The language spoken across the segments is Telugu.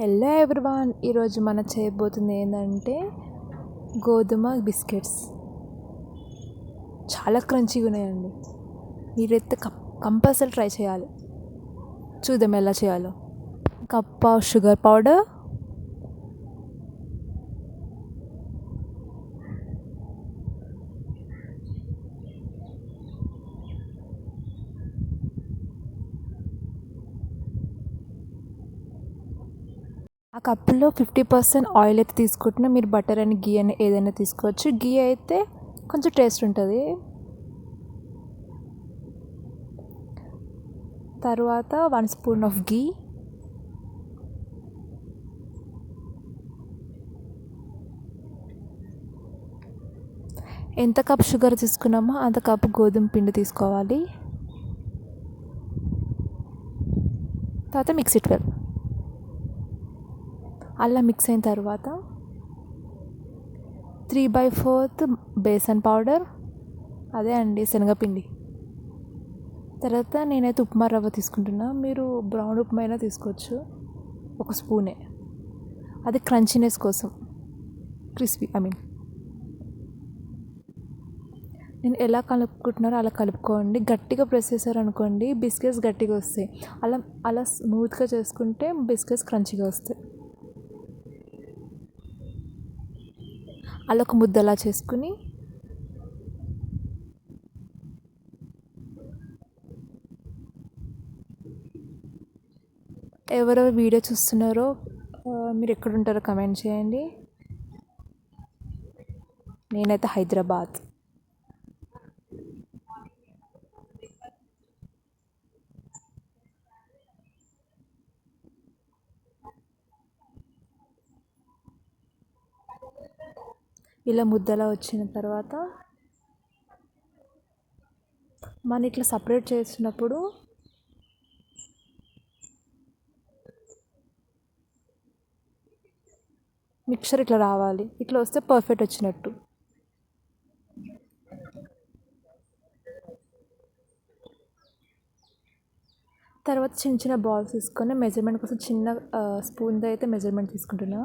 హలో ఎవ్రీవాన్ ఈరోజు మనం చేయబోతుంది ఏంటంటే గోధుమ బిస్కెట్స్. చాలా క్రంచీగా ఉన్నాయండి. మీరైతే కంపల్సరీ ట్రై చేయాలి. చూద్దాం ఎలా చేయాలో. కప్ ఆఫ్ షుగర్ పౌడర్ ఆ కప్పులో ఫిఫ్టీ పర్సెంట్ ఆయిల్ అయితే తీసుకుంటున్నా. మీరు బటర్ అని గీ అని ఏదైనా తీసుకోవచ్చు. గీ అయితే కొంచెం టేస్ట్ ఉంటుంది. తర్వాత వన్ స్పూన్ ఆఫ్ గీ ఎంత కప్ షుగర్ తీసుకున్నామో అంత కప్ గోధుమ పిండి తీసుకోవాలి. తర్వాత మిక్సీ ట్వెల్వ్. అలా మిక్స్ అయిన తర్వాత three by fourth besan powder అదే అండి శనగపిండి. తర్వాత నేనైతే ఉప్మా రవ్వ తీసుకుంటున్నా. మీరు బ్రౌన్ ఉప్మా అయినా తీసుకోవచ్చు ఒక స్పూనే. అది క్రంచినెస్ కోసం క్రిస్పీ ఐ మీన్. నేను ఎలా కలుపుకుంటున్నారో అలా కలుపుకోండి. గట్టిగా ప్రెస్ చేశారనుకోండి బిస్కెట్స్ గట్టిగా వస్తాయి. అలా అలా స్మూత్గా చేసుకుంటే బిస్కెట్స్ క్రంచిగా వస్తాయి. అలా ఒక ముద్దలా చేసుకుని ఎవరో వీడియో చూస్తున్నారో మీరు ఎక్కడ ఉంటారో కమెంట్ చేయండి. నేనైతే హైదరాబాద్. ఇలా ముద్దలా వచ్చిన తర్వాత మనం ఇట్లా సపరేట్ చేసినప్పుడు మిక్చర్ ఇట్లా రావాలి. ఇట్లా వస్తే పర్ఫెక్ట్ వచ్చినట్టు. తర్వాత చిన్న చిన్న బాల్స్ తీసుకొని మెజర్మెంట్ కోసం చిన్న స్పూన్తో అయితే మెజర్మెంట్ తీసుకుంటున్నా.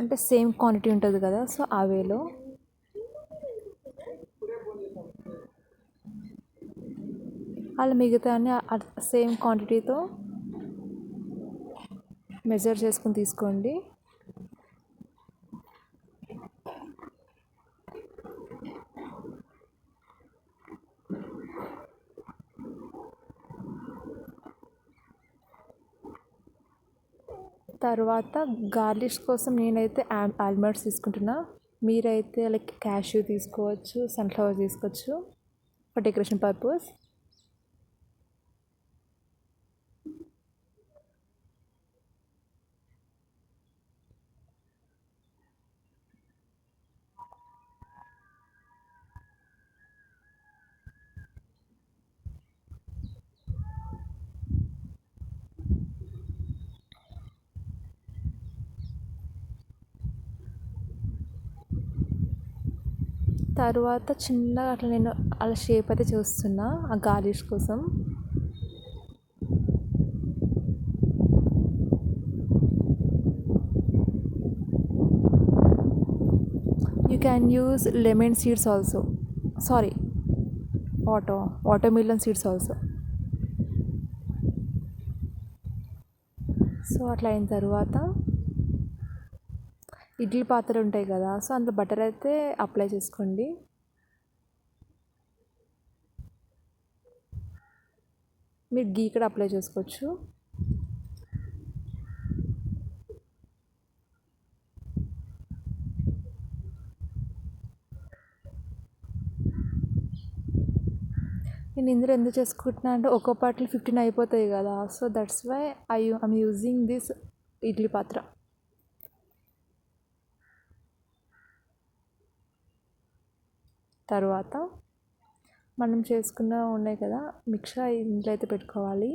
అంటే సేమ్ క్వాంటిటీ ఉంటుంది కదా సో ఆ వేలో. అలా మిగతా అన్ని సేమ్ క్వాంటిటీతో మెజర్ చేసుకుని తీసుకోండి. తర్వాత గార్లిష్ కోసం నేనైతే ఆల్మండ్స్ తీసుకుంటున్నా. మీరైతే లైక్ క్యాష్యూ తీసుకోవచ్చు సన్ఫ్లవర్ తీసుకోవచ్చు ఫర్ డెకరేషన్ పర్పస్. తర్వాత చిన్నగా అట్లా నేను అలా షేప్ అయితే చూస్తున్నా ఆ గార్లిష్ కోసం. You can use lemon seeds also sorry వాటో water melon seeds also so అట్లా అయిన తర్వాత ఇడ్లీ పాత్రలు ఉంటాయి కదా సో అందులో బటర్ అయితే అప్లై చేసుకోండి. మీరు గీ కూడా అప్లై చేసుకోవచ్చు. నేను ఇందులో ఎందుకు చేసుకుంటున్నా అంటే ఒక్కో పాటలు ఫిఫ్టీన్ అయిపోతాయి కదా so that's why I I'm using this idli పాత్ర. తర్వాత మనం చేసుకున్న ఉన్నాయి కదా మిక్సర్ ఇంట్లో అయితే పెట్టుకోవాలి.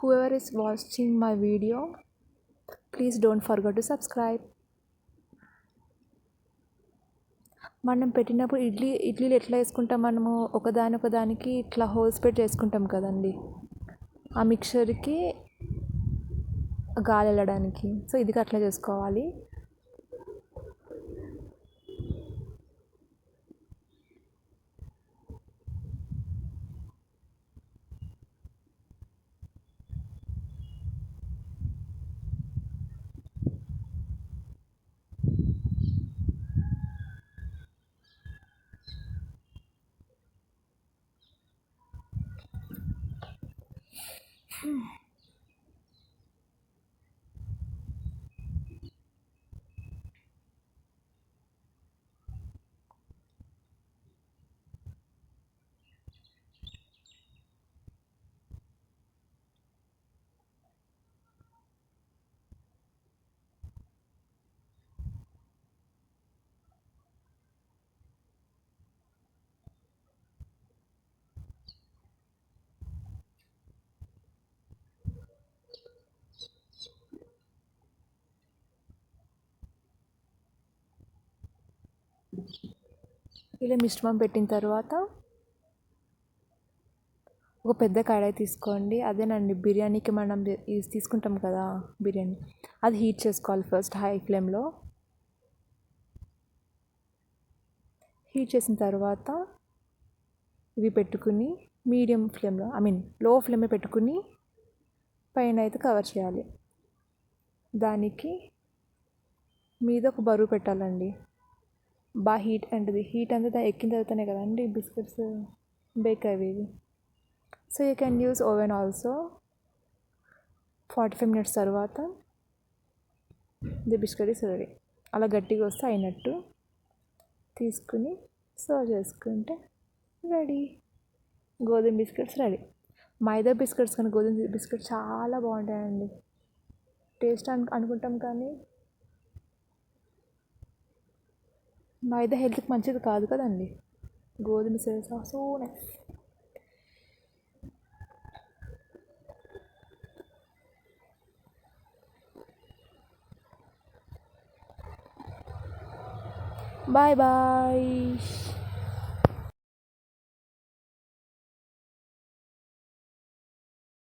Whoever is watching my video please don't forget to subscribe. మనం పెట్టినప్పుడు ఇడ్లీ ఇడ్లీలు ఎట్లా వేసుకుంటాం మనము? ఒకదాని ఒకదానికి ఇట్లా హోల్స్ పెట్టి వేసుకుంటాం కదండి. ఆ మిక్చర్కి గాలి వెళ్ళడానికి సో ఇది అట్లా చేసుకోవాలి. ఇలా మిశ్రమం పెట్టిన తర్వాత ఒక పెద్ద కడాయి తీసుకోండి. అదేనండి బిర్యానీకి మనం తీసుకుంటాం కదా బిర్యానీ. అది హీట్ చేసుకోవాలి ఫస్ట్ హై ఫ్లేమ్లో. హీట్ చేసిన తర్వాత ఇవి పెట్టుకుని మీడియం ఫ్లేమ్లో ఐ మీన్లో ఫ్లేమ్లో పెట్టుకుని పైన అయితే కవర్ చేయాలి. దానికి మీద ఒక బరువు పెట్టాలండి. బాగా హీట్ అంటది. హీట్ అంతా ఎక్కిన తర్వాతనే కదండి బిస్కెట్స్ బేక్ అయ్యేవి so you can use oven also forty five minutes తర్వాత ది బిస్కెట్ ఇస్ రెడీ. అలా గట్టిగా వస్తే అయినట్టు తీసుకుని సర్వ్ చేసుకుంటే రెడీ. గోధుమ బిస్కెట్స్ రెడీ. మైదా బిస్కెట్స్ కానీ గోధుమ బిస్కెట్ చాలా బాగుంటాయండి. టేస్ట్ అను అనుకుంటాం కానీ మైదా హెల్త్కి మంచిది కాదు కదండి. గోధుమ సేసా సో నైస్ బాయ్ బాయ్.